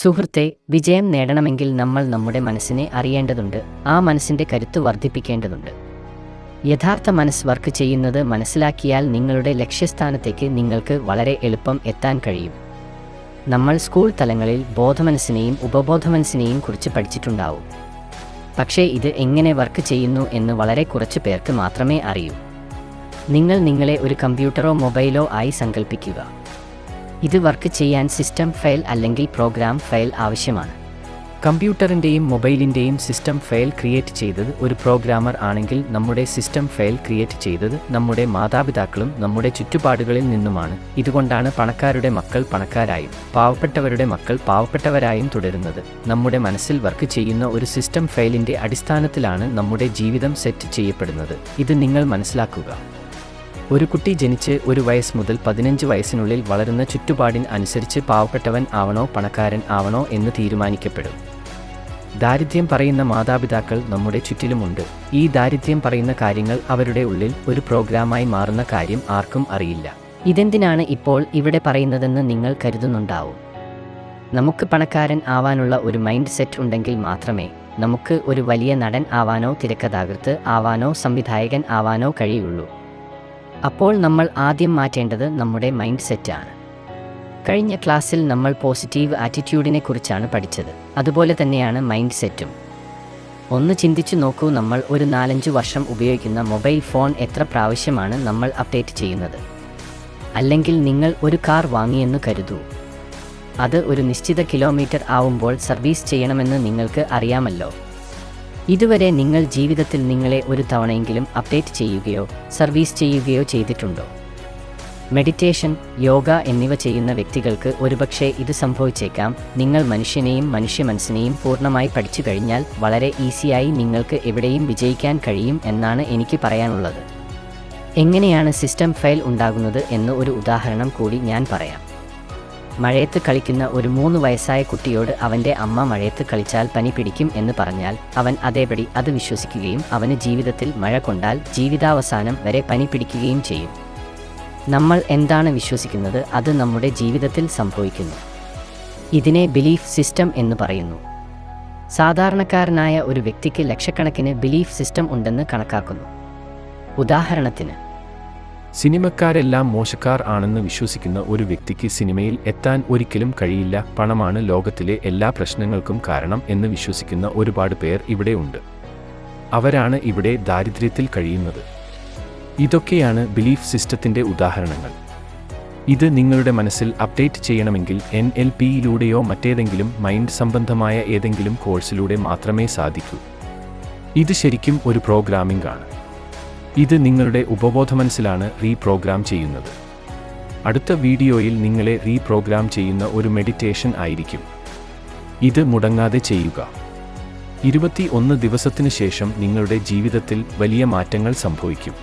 സുഹൃത്തെ വിജയം നേടണമെങ്കിൽ നമ്മൾ നമ്മുടെ മനസ്സിനെ അറിയേണ്ടതുണ്ട്. ആ മനസ്സിന്റെ കരുത്ത് വർദ്ധിപ്പിക്കേണ്ടതുണ്ട്. യഥാർത്ഥ മനസ്സ് വർക്ക് ചെയ്യുന്നത് മനസ്സിലാക്കിയാൽ നിങ്ങളുടെ ലക്ഷ്യസ്ഥാനത്തേക്ക് നിങ്ങൾക്ക് വളരെ എളുപ്പം എത്താൻ കഴിയും. നമ്മൾ സ്കൂൾ തലങ്ങളിൽ ബോധമനസ്സിനെയും ഉപബോധമനസ്സിനെയും കുറിച്ച് പഠിച്ചിട്ടുണ്ടാവും. പക്ഷേ ഇത് എങ്ങനെ വർക്ക് ചെയ്യുന്നു എന്ന് വളരെ കുറച്ച് പേർക്ക് മാത്രമേ അറിയൂ. നിങ്ങൾ നിങ്ങളെ ഒരു കമ്പ്യൂട്ടറോ മൊബൈലോ ആയി സങ്കല്പിക്കുക ഇത് വർക്ക് ചെയ്യാൻ സിസ്റ്റം ഫയൽ അല്ലെങ്കിൽ പ്രോഗ്രാം ഫയൽ ആവശ്യമാണ്. കമ്പ്യൂട്ടറിന്റെയും മൊബൈലിന്റെയും സിസ്റ്റം ഫയൽ ക്രിയേറ്റ് ചെയ്തത് ഒരു പ്രോഗ്രാമർ ആണെങ്കിൽ നമ്മുടെ സിസ്റ്റം ഫയൽ ക്രിയേറ്റ് ചെയ്തത് നമ്മുടെ മാതാപിതാക്കളും നമ്മുടെ ചുറ്റുപാടുകളിൽ നിന്നുമാണ്. ഇതുകൊണ്ടാണ് പണക്കാരുടെ മക്കൾ പണക്കാരായും പാവപ്പെട്ടവരുടെ മക്കൾ പാവപ്പെട്ടവരായും തുടരുന്നത്. നമ്മുടെ മനസ്സിൽ വർക്ക് ചെയ്യുന്ന ഒരു സിസ്റ്റം ഫയലിന്റെ അടിസ്ഥാനത്തിലാണ് നമ്മുടെ ജീവിതം സെറ്റ് ചെയ്യപ്പെടുന്നത്. ഇത് നിങ്ങൾ മനസ്സിലാക്കുക. ഒരു കുട്ടി ജനിച്ച് ഒരു വയസ്സ് മുതൽ പതിനഞ്ച് വയസ്സിനുള്ളിൽ വളരുന്ന ചുറ്റുപാടിന് അനുസരിച്ച് പാവപ്പെട്ടവൻ ആവണോ പണക്കാരൻ ആവണോ എന്ന് തീരുമാനിക്കപ്പെടും. ദാരിദ്ര്യം പറയുന്ന മാതാപിതാക്കൾ നമ്മുടെ ചുറ്റിലുമുണ്ട്. ഈ ദാരിദ്ര്യം പറയുന്ന കാര്യങ്ങൾ അവരുടെ ഉള്ളിൽ ഒരു പ്രോഗ്രാമായി മാറുന്ന കാര്യം ആർക്കും അറിയില്ല. ഇതെന്തിനാണ് ഇപ്പോൾ ഇവിടെ പറയുന്നതെന്ന് നിങ്ങൾ കരുതുന്നുണ്ടാവും? നമുക്ക് പണക്കാരൻ ആവാനുള്ള ഒരു മൈൻഡ് സെറ്റ് ഉണ്ടെങ്കിൽ മാത്രമേ നമുക്ക് ഒരു വലിയ നടൻ ആവാനോ തിരക്കഥാകൃത്ത് ആവാനോ സംവിധായകൻ ആവാനോ കഴിയുള്ളൂ. അപ്പോൾ നമ്മൾ ആദ്യം മാറ്റേണ്ടത് നമ്മുടെ മൈൻഡ് സെറ്റാണ് കഴിഞ്ഞ ക്ലാസ്സിൽ നമ്മൾ പോസിറ്റീവ് ആറ്റിറ്റ്യൂഡിനെ കുറിച്ചാണ് പഠിച്ചത്. അതുപോലെ തന്നെയാണ് മൈൻഡ് സെറ്റും ഒന്ന് ചിന്തിച്ചു നോക്കൂ നമ്മൾ ഒരു നാലഞ്ച് വർഷം ഉപയോഗിക്കുന്ന മൊബൈൽ ഫോൺ എത്ര പ്രാവശ്യമാണ് നമ്മൾ അപ്ഡേറ്റ് ചെയ്യുന്നത്? അല്ലെങ്കിൽ നിങ്ങൾ ഒരു കാർ വാങ്ങിയെന്ന് കരുതൂ. അത് ഒരു നിശ്ചിത കിലോമീറ്റർ ആവുമ്പോൾ സർവീസ് ചെയ്യണമെന്ന് നിങ്ങൾക്ക് അറിയാമല്ലോ. ഇതുവരെ നിങ്ങൾ ജീവിതത്തിൽ നിങ്ങളെ ഒരു തവണയെങ്കിലും അപ്ഡേറ്റ് ചെയ്യുകയോ സർവീസ് ചെയ്യുകയോ ചെയ്തിട്ടുണ്ടോ? മെഡിറ്റേഷൻ യോഗ എന്നിവ ചെയ്യുന്ന വ്യക്തികൾക്ക് ഒരുപക്ഷെ ഇത് സംഭവിച്ചേക്കാം. നിങ്ങൾ മനുഷ്യനെയും മനുഷ്യ മനസ്സിനെയും പൂർണമായി പഠിച്ചു കഴിഞ്ഞാൽ വളരെ ഈസിയായി നിങ്ങൾക്ക് എവിടെയും വിജയിക്കാൻ കഴിയും എന്നാണ് എനിക്ക് പറയാനുള്ളത്. എങ്ങനെയാണ് സിസ്റ്റം ഫയൽ ഉണ്ടാകുന്നത് എന്ന് ഒരു ഉദാഹരണം കൂടി ഞാൻ പറയാം. മഴയത്ത് കളിക്കുന്ന ഒരു മൂന്ന് വയസ്സായ കുട്ടിയോട് അവന്റെ അമ്മ മഴയത്ത് കളിച്ചാൽ പനി പിടിക്കും എന്ന് പറഞ്ഞാൽ അവൻ അതേപടി അത് വിശ്വസിക്കുകയും അവന് ജീവിതത്തിൽ മഴ കൊണ്ടാൽ ജീവിതാവസാനം വരെ പനി പിടിക്കുകയും ചെയ്യും. നമ്മൾ എന്താണ് വിശ്വസിക്കുന്നത്? അത് നമ്മുടെ ജീവിതത്തിൽ സംഭവിക്കുന്നു. ഇതിനെ ബിലീഫ് സിസ്റ്റം എന്ന് പറയുന്നു. സാധാരണക്കാരനായ ഒരു വ്യക്തിക്ക് ലക്ഷക്കണക്കിന് ബിലീഫ് സിസ്റ്റം ഉണ്ടെന്ന് കണക്കാക്കുന്നു. ഉദാഹരണത്തിന് സിനിമക്കാരെല്ലാം മോശക്കാർ ആണെന്ന് വിശ്വസിക്കുന്ന ഒരു വ്യക്തിക്ക് സിനിമയിൽ എത്താൻ ഒരിക്കലും കഴിയില്ല. പണമാണ് ലോകത്തിലെ എല്ലാ പ്രശ്നങ്ങൾക്കും കാരണം എന്ന് വിശ്വസിക്കുന്ന ഒരുപാട് പേർ ഇവിടെയുണ്ട് അവരാണ് ഇവിടെ ദാരിദ്ര്യത്തിൽ കഴിയുന്നത്. ഇതൊക്കെയാണ് ബിലീഫ് സിസ്റ്റത്തിന്റെ ഉദാഹരണങ്ങൾ. ഇത് നിങ്ങളുടെ മനസ്സിൽ അപ്ഡേറ്റ് ചെയ്യണമെങ്കിൽ എൻ എൽ പിയിലൂടെയോ മറ്റേതെങ്കിലും മൈൻഡ് സംബന്ധമായ ഏതെങ്കിലും കോഴ്സിലൂടെ മാത്രമേ സാധിക്കൂ. ഇത് ശരിക്കും ഒരു പ്രോഗ്രാമിംഗ് ആണ്. ഇത് നിങ്ങളുടെ ഉപബോധമനസ്സിലാണ് റീപ്രോഗ്രാം ചെയ്യുന്നത്. അടുത്ത വീഡിയോയിൽ നിങ്ങളെ റീപ്രോഗ്രാം ചെയ്യുന്ന ഒരു മെഡിറ്റേഷൻ ആയിരിക്കും. ഇത് മുടങ്ങാതെ ചെയ്യുക. ഇരുപത്തി ഒന്ന് ദിവസത്തിനു ശേഷം നിങ്ങളുടെ ജീവിതത്തിൽ വലിയ മാറ്റങ്ങൾ സംഭവിക്കും.